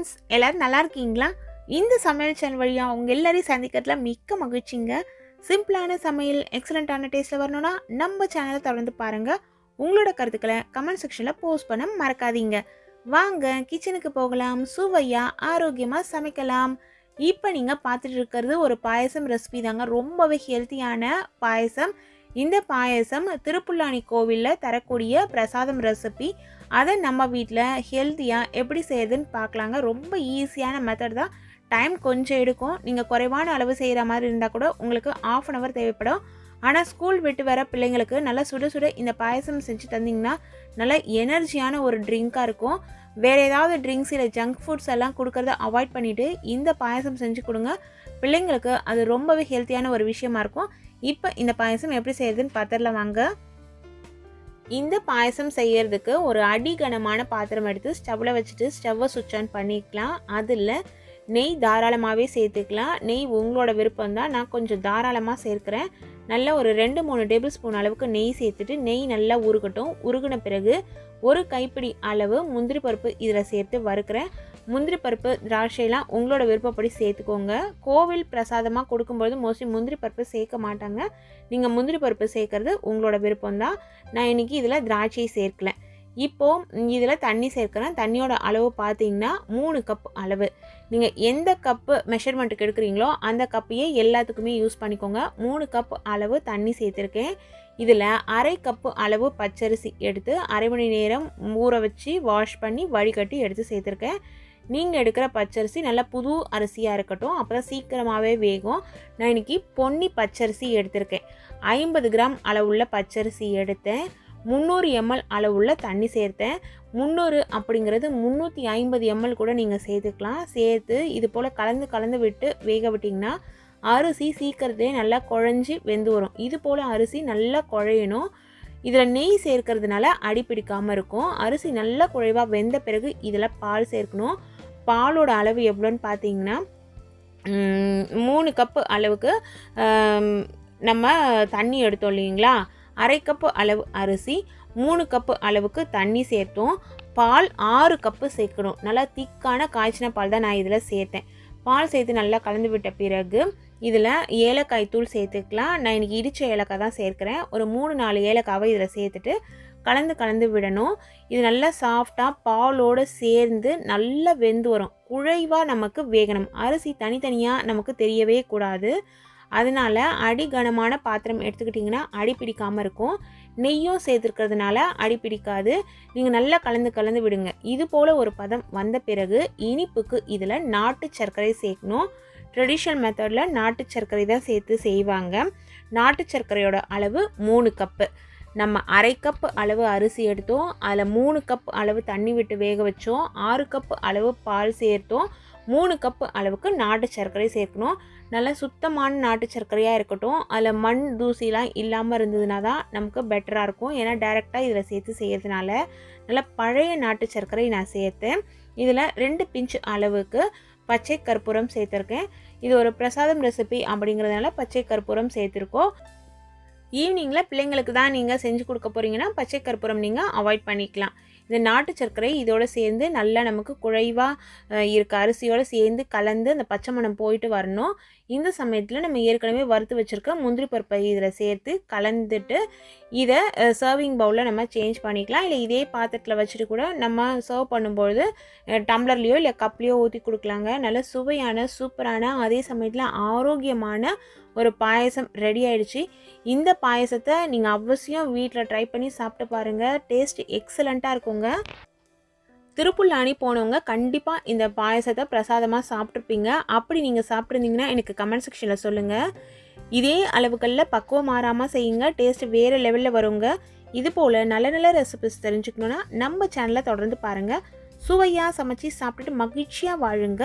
Friends எல்லோரும் நல்லா இருக்கீங்களா? இந்த சமையல் சேனல் வழியாக அவங்க எல்லாரையும் சந்திக்கிறதுல மிக்க மகிழ்ச்சிங்க. சிம்பிளான சமையல் எக்ஸலண்ட்டான டேஸ்ட்டில் வரணும்னா நம்ம சேனலை தொடர்ந்து பாருங்கள் உங்களோட கருத்துக்களை கமெண்ட் செக்ஷனில் போஸ்ட் பண்ண மறக்காதீங்க. வாங்க கிச்சனுக்கு போகலாம் சுவையாக ஆரோக்கியமாக சமைக்கலாம். இப்போ நீங்கள் பார்த்துட்டு இருக்கிறது ஒரு பாயசம் ரெசிபி தாங்க. ரொம்பவே ஹெல்த்தியான பாயசம். இந்த பாயசம் திருப்புல்லானி கோவிலில் தரக்கூடிய பிரசாதம் ரெசிபி அதை நம்ம வீட்டில் ஹெல்த்தியாக எப்படி செய்யுதுன்னு பார்க்கலாங்க ரொம்ப ஈஸியான மெத்தட் தான். டைம் கொஞ்சம் எடுக்கும். நீங்கள் குறைவான அளவு செய்கிற மாதிரி இருந்தால் கூட உங்களுக்கு ஆஃப் அன் ஹவர் தேவைப்படும். ஆனால் ஸ்கூல் விட்டு வர பிள்ளைங்களுக்கு நல்லா சுட சுட இந்த பாயசம் செஞ்சு தந்தீங்கன்னா நல்லா எனர்ஜியான ஒரு ட்ரிங்காக இருக்கும். வேறு ஏதாவது ட்ரிங்க்ஸ் இல்லை ஜங்க் ஃபுட்ஸ் எல்லாம் கொடுக்கறத அவாய்ட் பண்ணிவிட்டு இந்த பாயசம் செஞ்சு கொடுங்க. பிள்ளைங்களுக்கு அது ரொம்பவே ஹெல்த்தியான ஒரு விஷயமா இருக்கும். இப்போ இந்த பாயசம் எப்படி செய்யுதுன்னு பார்த்துடலாம் வாங்க. இந்த பாயசம் செய்கிறதுக்கு ஒரு அடிகனமான பாத்திரம் எடுத்து ஸ்டவ்வில் வச்சுட்டு ஸ்டவ்வை சுவிட்ச் ஆன் பண்ணிக்கலாம். அதில் நெய் தாராளமாகவே சேர்த்துக்கலாம். நெய் உங்களோட விருப்பம் தான் நான் கொஞ்சம் தாராளமாக சேர்க்குறேன். நல்லா ஒரு ரெண்டு மூணு டேபிள் ஸ்பூன் அளவுக்கு நெய் சேர்த்துட்டு நெய் நல்லா உருகட்டும். உருகின பிறகு ஒரு கைப்பிடி அளவு முந்திரி பருப்பு இதில் சேர்த்து வறுக்கிறேன். முந்திரி பருப்பு திராட்சைலாம் உங்களோட விருப்பப்படி சேர்த்துக்கோங்க. கோவில் பிரசாதமாக கொடுக்கும்போது மோஸ்ட்லி முந்திரி பருப்பு சேர்க்க மாட்டாங்க. நீங்கள் முந்திரி பருப்பு சேர்க்கறது உங்களோட விருப்பம் தான் நான் இன்றைக்கி இதில் திராட்சை சேர்க்கல. இப்போது இதில் தண்ணி சேர்க்கணும் தண்ணியோட அளவு பார்த்தீங்கன்னா மூணு கப் அளவு. நீங்கள் எந்த கப்பு மெஷர்மெண்ட்டுக்கு எடுக்கிறீங்களோ அந்த கப்பையே எல்லாத்துக்குமே யூஸ் பண்ணிக்கோங்க. மூணு கப் அளவு தண்ணி சேர்த்துருக்கேன். இதில் அரை கப்பு அளவு பச்சரிசி எடுத்து அரை மணி நேரம் ஊற வச்சு வாஷ் பண்ணி வடிகட்டி எடுத்து சேர்த்துருக்கேன். நீங்கள் எடுக்கிற பச்சரிசி நல்லா புது அரிசியாக இருக்கட்டும். அப்போ தான் சீக்கிரமாகவே வேகும். நான் இன்றைக்கி பொன்னி பச்சரிசி எடுத்திருக்கேன். ஐம்பது கிராம் அளவுள்ள பச்சரிசி எடுத்தேன். முந்நூறு எம்எல் அளவுள்ள தண்ணி சேர்த்தேன். முந்நூறு அப்படிங்கிறது முந்நூற்றி ஐம்பது எம்எல் கூட நீங்கள் சேர்த்துக்கலாம். சேர்த்து இது போல் கலந்து கலந்து விட்டு வேக விட்டிங்கன்னா அரிசி சீக்கிரத்திலே நல்லா குழஞ்சி வெந்து வரும். இது போல் அரிசி நல்லா குழையணும். இதில் நெய் சேர்க்கறதுனால அடி பிடிக்காமல் இருக்கும். அரிசி நல்லா குழைவாக வெந்த பிறகு இதில் பால் சேர்க்கணும். பாலோட அளவு எவ்வளோன்னு பார்த்தீங்கன்னா மூணு கப்பு அளவுக்கு நம்ம தண்ணி எடுத்தோம் இல்லைங்களா? அரை கப்பு அளவு அரிசி மூணு கப்பு அளவுக்கு தண்ணி சேர்த்தோம். பால் ஆறு கப்பு சேர்க்கணும். நல்லா திக்கான காய்ச்சின பால் தான் நான் இதில் சேர்த்தேன். பால் சேர்த்து நல்லா கலந்து விட்ட பிறகு இதில் ஏலக்காய் தூள் சேர்த்துக்கலாம். நான் இன்றைக்கி இடித்த ஏலக்காய் தான் சேர்க்குறேன். ஒரு மூணு நாலு ஏலக்காவை இதில் சேர்த்துட்டு கலந்து கலந்து விடணும். இது நல்லா சாஃப்டாக பாலோடு சேர்ந்து நல்லா வெந்து வரும். குழைவாக நமக்கு வேகணும். அரிசி தனித்தனியாக நமக்கு தெரியவே கூடாது. அதனால் அடி கனமான பாத்திரம் எடுத்துக்கிட்டிங்கன்னா அடி பிடிக்காமல் இருக்கும். நெய்யும் சேர்த்துருக்கிறதுனால அடி பிடிக்காது. நீங்கள் நல்லா கலந்து கலந்து விடுங்க. இது போல் ஒரு பதம் வந்த பிறகு இனிப்புக்கு இதில் நாட்டு சர்க்கரை சேர்க்கணும். ட்ரெடிஷ்னல் மெத்தடில் நாட்டு சர்க்கரை தான் சேர்த்து செய்வாங்க. நாட்டு சர்க்கரையோட அளவு மூணு கப்பு. நம்ம அரை கப் அளவு அரிசி எடுத்தோம். அதில் மூணு கப் அளவு தண்ணி விட்டு வேக வச்சோம். ஆறு கப் அளவு பால் சேர்த்தோம். மூணு கப் அளவுக்கு நாட்டு சர்க்கரை சேர்க்கணும். நல்லா சுத்தமான நாட்டு சர்க்கரையாக இருக்கட்டும். அதில் மண் தூசிலாம் இல்லாமல் இருந்ததுனா தான் நமக்கு பெட்டராக இருக்கும். ஏன்னா டைரெக்டாக இதில் சேர்த்து செய்கிறதுனால நல்லா பழைய நாட்டு சர்க்கரை நான் சேர்த்தேன். இதில் ரெண்டு பிஞ்சு அளவுக்கு பச்சை கற்பூரம் சேர்த்துருக்கேன். இது ஒரு பிரசாதம் ரெசிபி அப்படிங்கிறதுனால பச்சை கற்பூரம் சேர்த்துருக்கோம். ஈவினிங்கில் பிள்ளைங்களுக்கு தான் நீங்கள் செஞ்சு கொடுக்க போகிறீங்கன்னா பச்சை கற்பூரம் நீங்கள் அவாய்ட் பண்ணிக்கலாம். இந்த நாட்டு சர்க்கரை இதோடு சேர்ந்து நல்லா நமக்கு குழைவாக இருக்க. அரிசியோடு சேர்ந்து கலந்து அந்த பச்சை மணம் போயிட்டு வரணும். இந்த சமயத்தில் நம்ம ஏற்கனவே வறுத்து வச்சுருக்க முந்திரி பருப்பை இதில் சேர்த்து கலந்துட்டு இதை சர்விங் பவுலில் நம்ம சேஞ்ச் பண்ணிக்கலாம். இல்லை இதே பாத்திரத்தில் வச்சுட்டு கூட நம்ம சர்வ் பண்ணும்பொழுது டம்ளர்லேயோ இல்லை கப்லேயோ ஊற்றி கொடுக்கலாங்க. நல்ல சுவையான சூப்பரான அதே சமயத்தில் ஆரோக்கியமான ஒரு பாயசம் ரெடி ஆயிடுச்சு. இந்த பாயசத்தை நீங்கள் அவசியம் வீட்டில் ட்ரை பண்ணி சாப்பிட்டு பாருங்கள் டேஸ்ட் எக்ஸலண்ட்டாக இருக்குங்க. திருப்புல்லாணி போனவங்க கண்டிப்பாக இந்த பாயசத்தை பிரசாதமாக சாப்பிட்ருப்பீங்க அப்படி நீங்கள் சாப்பிட்ருந்தீங்கன்னா எனக்கு கமெண்ட் செக்ஷனில் சொல்லுங்கள் இதே அளவுகளில் பக்குவம் மாறாமல் செய்யுங்க. டேஸ்ட் வேறு லெவலில் வருங்க. இது போல் நல்ல நல்ல ரெசிபிஸ் தெரிஞ்சுக்கணுன்னா நம்ம சேனலை தொடர்ந்து பாருங்கள் சுவையாக சமைச்சு சாப்பிட்டுட்டு மகிழ்ச்சியாக வாழுங்க.